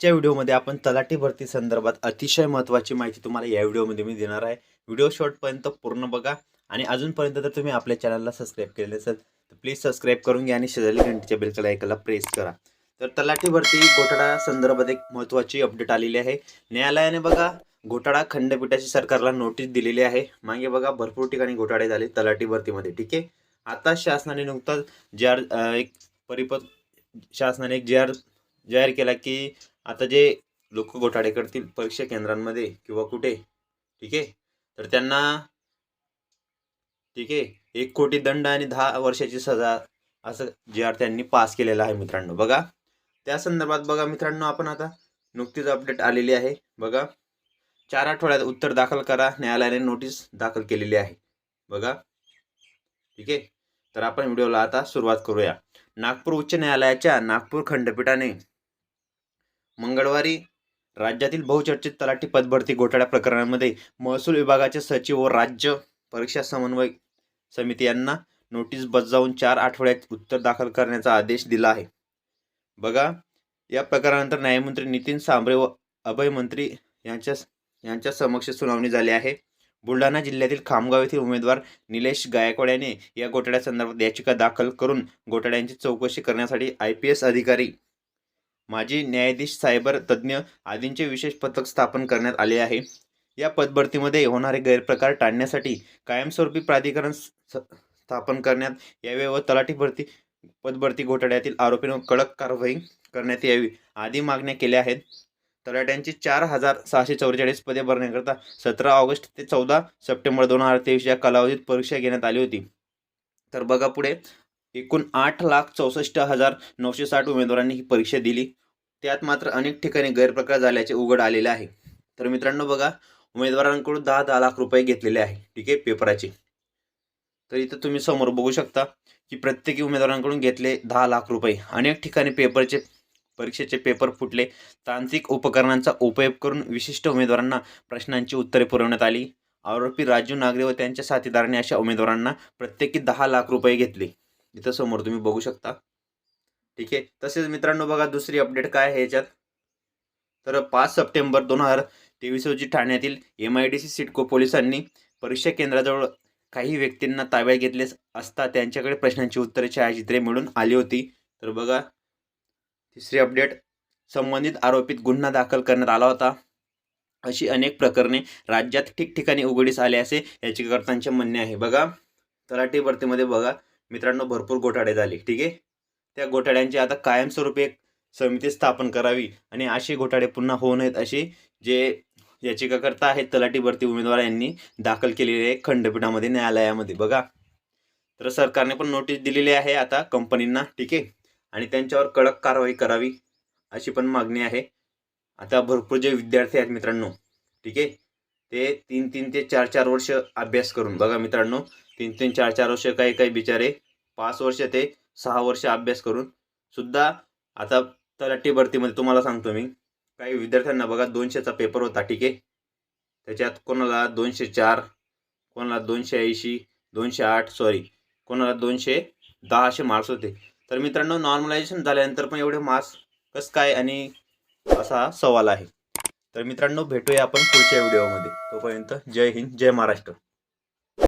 आजच्या व्हिडिओमध्ये आपण तलाठी भरती संदर्भात अतिशय महत्त्वाची माहिती तुम्हाला या व्हिडिओमध्ये मी देणार आहे. व्हिडिओ शॉर्टपर्यंत पूर्ण बघा आणि अजूनपर्यंत जर तुम्ही आपल्या चॅनलला सबस्क्राईब केले असेल तर प्लीज सबस्क्राईब करून घ्या आणि शेजारी घंटीच्या बेलच्या ऐकायला प्रेस करा. तर तलाठी भरती घोटाळा संदर्भात एक महत्त्वाची अपडेट आलेली आहे. न्यायालयाने बघा घोटाळा खंडपीठाची सरकारला नोटीस दिलेली आहे. मागे बघा भरपूर ठिकाणी घोटाळे झाले तलाठी भरतीमध्ये ठीक आहे? आता शासनाने नुकताच जे आर एक परिपद शासनाने एक जे आर जाहीर केला की आता जे लोक घोटाळे करतील परीक्षा केंद्रांमध्ये किंवा कुठे ठीक आहे? तर त्यांना ठीक आहे एक कोटी दंड आणि दहा वर्षाची सजा असं जे आर त्यांनी पास केलेलं आहे मित्रांनो बघा. त्या संदर्भात बघा मित्रांनो आपण आता नुकतीच अपडेट आलेली आहे बघा. चार आठवड्यात उत्तर दाखल करा न्यायालयाने नोटीस दाखल केलेली आहे बघा. ठीक आहे? तर आपण व्हिडिओला आता सुरुवात करूया. नागपूर उच्च न्यायालयाच्या नागपूर खंडपीठाने मंगळवारी राज्यातील बहुचर्चित तलाठी पदभरती घोटाळ्या प्रकरणामध्ये महसूल विभागाचे सचिव व राज्य परीक्षा समन्वय समिती यांना नोटीस बजावून चार आठवड्यात उत्तर दाखल करण्याचा आदेश दिला आहे. बघा या प्रकारानंतर न्यायमंत्री नितीन सांबरे व अभय मंत्री यांच्या यांच्या समक्ष सुनावणी झाली आहे. बुलढाणा जिल्ह्यातील खामगाव येथील उमेदवार निलेश गायकवाड याने या घोटाळ्यासंदर्भात याचिका दाखल करून घोटाळ्यांची चौकशी करण्यासाठी आय पी एस अधिकारी माजी न्यायाधीश सायबर तज्ज्ञ आदींचे विशेष पथक स्थापन करण्यात आले आहे. या पदभरतीमध्ये होणारे गैरप्रकार टाळण्यासाठी कायमस्वरूपी प्राधिकरण स्थापन करण्यात यावे व तलाठी भरती पदभरती घोटाळ्यातील आरोपींवर कडक कारवाई करण्यात यावी आदी मागण्या केल्या आहेत. तलाट्यांची चार हजार सहाशे चौवेचाळीस पदे भरण्याकरता सतरा ऑगस्ट ते चौदा सप्टेंबर दोन हजार तेवीस या कालावधीत परीक्षा घेण्यात आली होती. तर बघा पुढे एकूण आठ लाख चौसष्ट हजार नऊशे साठ उमेदवारांनी ही परीक्षा दिली. त्यात मात्र अनेक ठिकाणी गैरप्रकार झाल्याचे उघड आलेले आहे. तर मित्रांनो बघा उमेदवारांकडून दहा दहा लाख रुपये घेतलेले आहे ठीक आहे पेपराचे. तर इथं तुम्ही समोर बघू शकता की प्रत्येकी उमेदवारांकडून घेतले दहा लाख रुपये. अनेक ठिकाणी पेपरचे परीक्षेचे पेपर फुटले. तांत्रिक उपकरणांचा उपयोग करून विशिष्ट उमेदवारांना प्रश्नांची उत्तरे पुरवण्यात आली. आरोपी राजू नागरे व त्यांच्या साथीदारांनी अशा उमेदवारांना प्रत्येकी दहा लाख रुपये घेतले. इथं समोर तुम्ही बघू शकता. ठीक आहे. तसेच मित्रांनो बघा दुसरी अपडेट काय आहे याच्यात? तर पाच सप्टेंबर दोन हजार तेवीस रोजी ठाण्यातील M I D C CIDCO पोलिसांनी परीक्षा केंद्राजवळ काही व्यक्तींना ताब्यात घेतले असता त्यांच्याकडे प्रश्नांची उत्तरे छायाचित्रे मिळून आली होती. तर बघा तिसरी अपडेट संबंधित आरोपीत गुन्हा दाखल करण्यात आला होता. अशी अनेक प्रकरणे राज्यात ठिकठिकाणी उघडीस आले असे याचिकाकर्त्यांचे म्हणणे आहे. बघा तलाठी भरतीमध्ये बघा मित्रांनो भरपूर घोटाळे झाले. ठीक आहे? त्या घोटाळ्यांची आता कायमस्वरूपी एक समिती स्थापन करावी आणि असे घोटाळे पुन्हा होऊ नयेत अशी जे याचिकाकर्ता आहेत तलाठी भरती उमेदवार यांनी दाखल केलेले आहे खंडपीठामध्ये न्यायालयामध्ये. बघा. तर सरकारने पण नोटीस दिलेली आहे आता कंपनींना ठीक आहे? आणि त्यांच्यावर कडक कारवाई करावी अशी पण मागणी आहे. आता भरपूर जे विद्यार्थी आहेत मित्रांनो ठीक आहे? ते तीन तीन ते चार चार वर्ष अभ्यास करून बघा मित्रांनो तीन तीन चार चार वर्ष काही काही बिचारे पाच वर्ष ते सहा वर्ष अभ्यास करून सुद्धा आता तलाठी भरतीमध्ये तुम्हाला सांगतो मी. काही विद्यार्थ्यांना बघा दोनशेचा पेपर होता ठीक आहे? त्याच्यात कोणाला दोनशे चार कोणाला दोनशे ऐंशी दोनशे आठ सॉरी कोणाला दोनशे दहा असे मार्क्स होते. तर मित्रांनो नॉर्मलायझेशन झाल्यानंतर पण एवढे मार्क्स कसं काय आणि असा सवाल आहे. तर मित्रांनो भेटूया आपण पुढच्या व्हिडिओमध्ये तोपर्यंत जय हिंद जय महाराष्ट्र.